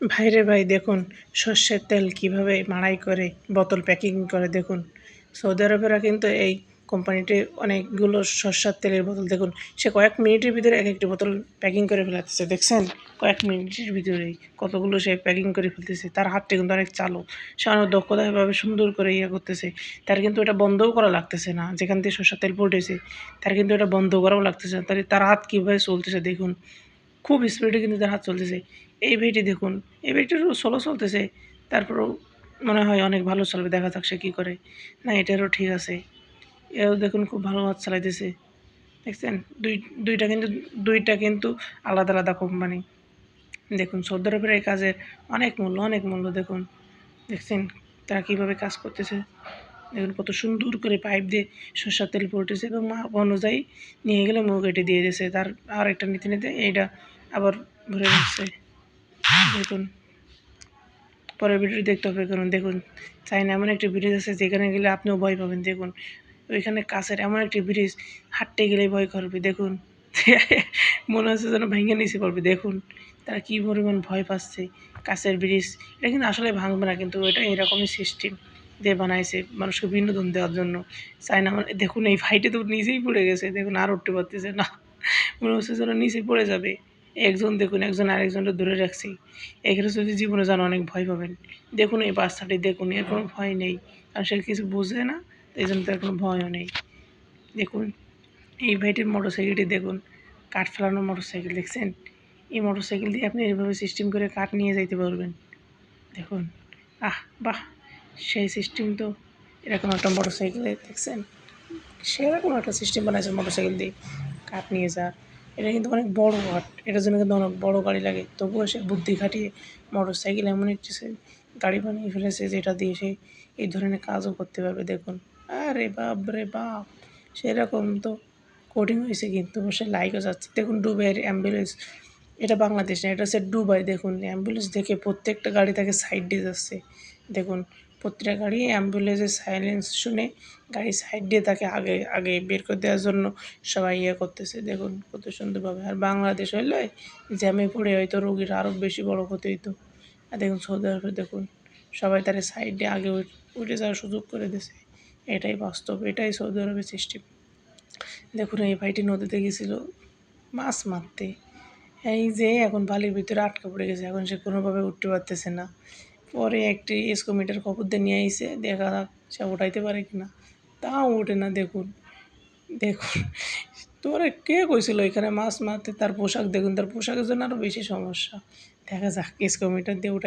ভাইরে ভাই, দেখুন, সর্ষের তেল কীভাবে মাড়াই করে, বোতল প্যাকিং করে, দেখুন। সৌদি আরবেরা কিন্তু এই কোম্পানিটি অনেকগুলো সর্ষের তেলের বোতল, দেখুন, সে কয়েক মিনিটের ভিতরে এক একটি বোতল প্যাকিং করে ফেলাতেছে, দেখছেন? কয়েক মিনিটের ভিতরেই কতগুলো সে প্যাকিং করে ফেলতেছে, তার হাতটা কিন্তু অনেক চালু সে অনেক দক্ষতাভাবে সুন্দর করে ইয়ে করতেছে। তার কিন্তু এটা বন্ধও করা লাগতেছে না, যেখান থেকে সর্ষের তেল পড়েছে, তার কিন্তু এটা বন্ধ করাও লাগতেছে না তার তার হাত কীভাবে চলতেছে, দেখুন। খুব স্পিডে কিন্তু তার হাত চলতেছে। এই ভাইটি দেখুন, এই ভাইটিরও স্লো চলতেছে, তারপরেও মনে হয় অনেক ভালো চলবে, দেখা যাক সে কী করে। না, এটারও ঠিক আছে। এও দেখুন খুব ভালো হাত চালাইতেছে। দেখছেন? দুই, দুইটা কিন্তু দুইটা কিন্তু আলাদা আলাদা কোম্পানি দেখুন, সৌদি আরবের এই কাজের অনেক মূল্য অনেক মূল্য দেখুন। দেখছেন? তারা কীভাবে কাজ করতেছে? দেখুন, কত সুন্দর করে পাইপ দিয়ে সর্ষার তেল পড়তেছে এবং মাপ অনুযায়ী নিয়ে গেলে মুখ এটি দিয়ে দিয়েছে। তার আর একটা নিতে নিতে এইটা আবার ভরে দিচ্ছে দেখুন। পরের ভিডিও দেখতে হবে কারণ দেখুন চাইনা এমন একটি ব্রিজ আছে যেখানে গেলে আপনিও ভয় পাবেন। দেখুন, ওইখানে কাছের এমন একটি ব্রিজ হাঁটতে গেলেই ভয় করবে। দেখুন, মনে হচ্ছে যেন ভেঙে নিচে পড়বে। দেখুন, তারা কী পরিমাণ ভয় পাচ্ছে। কাছের ব্রিজ এটা কিন্তু আসলে ভাঙবে না, কিন্তু এটা এরকমই সিস্টেম দিয়ে বানাইছে মানুষকে বিনোদন দেওয়ার জন্য। চায়না মানে দেখুন, এই ফাইটে তো নিচেই পড়ে গেছে। দেখুন, আর উঠতে পারতেছে না। মনে হচ্ছে যেন নিচে পড়ে যাবে। একজন দেখুন, একজন আরেকজনকে দূরে রাখছি। এখানে যদি জীবনে যান অনেক ভয় পাবেন। দেখুন এই বাচ্চাটি, দেখুন, এর কোনো ভয় নেই। কারণ সে কিছু বুঝে না এই জন্য তার কোনো ভয়ও নেই। দেখুন, এই ভাইটির মোটর সাইকেলটি দেখুন, কাঠ ফেলানো মোটর সাইকেল দেখছেন? এই মোটর সাইকেল দিয়ে আপনি এইভাবে সিস্টেম করে কাঠ নিয়ে যাইতে পারবেন। দেখুন, আহ, বাহ! সেই সিস্টেম তো এরকম একটা মোটর সাইকেলে দেখছেন? সেরকম একটা সিস্টেম বানাইছে মোটর সাইকেল দিয়ে। কাঠ নিয়ে যা। এটা কিন্তু অনেক বড় কাঠ এটার জন্য কিন্তু অনেক বড় গাড়ি লাগে। তবুও সে বুদ্ধি খাটিয়ে মোটর সাইকেল এমন একটি সে গাড়ি বানিয়ে ফেলেছে যেটা দিয়ে সে এই ধরনের কাজও করতে পারবে, দেখুন। আরে বাপ রে বাপ! সেরকম তো কোডিং হয়েছে কিন্তু। সে লাইকও যাচ্ছে। দেখুন ডুবাইয়ের অ্যাম্বুলেন্স এটা বাংলাদেশ না, এটা হচ্ছে ডুবাই দেখুন অ্যাম্বুলেন্স দেখে প্রত্যেকটা গাড়ি তাকে সাইড দিয়ে যাচ্ছে। দেখুন প্রতিটা গাড়ি, অ্যাম্বুলেন্সের সাইলেন্স শুনে গাড়ি সাইড দিয়ে তাকে আগে আগে বের করে দেওয়ার জন্য সবাই ইয়ে করতেছে। দেখুন কত সুন্দরভাবে। আর বাংলাদেশ হইলে জ্যামে পড়ে হয়তো রোগীর আরও বেশি বড় ক্ষতি হইতো। আর দেখুন সৌদি আরবে দেখুন, সবাই তার সাইডে আগে উঠে যাওয়ার সুযোগ করে দিছে। এটাই বাস্তব, এটাই সৌদি আরবের সিস্টেম। দেখুন এই ভাইটি নদীতে গেছিল মাছ মারতে। এই যে এখন বালির ভিতরে আটকে পড়ে গেছে, এখন সে কোনোভাবে উঠতে পারতেছে না। পরে একটি এসকোমিটার খবর দিয়ে নিয়ে আইসে দেখা যাক সে উঠাইতে পারে কি না তাও ওঠে না, দেখুন দেখুন। তোরে কে কইছিল এখানে মাছ মারতে? তার পোশাক, দেখুন, তার পোশাকের জন্য আরও বেশি সমস্যা। দেখা যাক এসকোমিটার দিয়ে উঠাই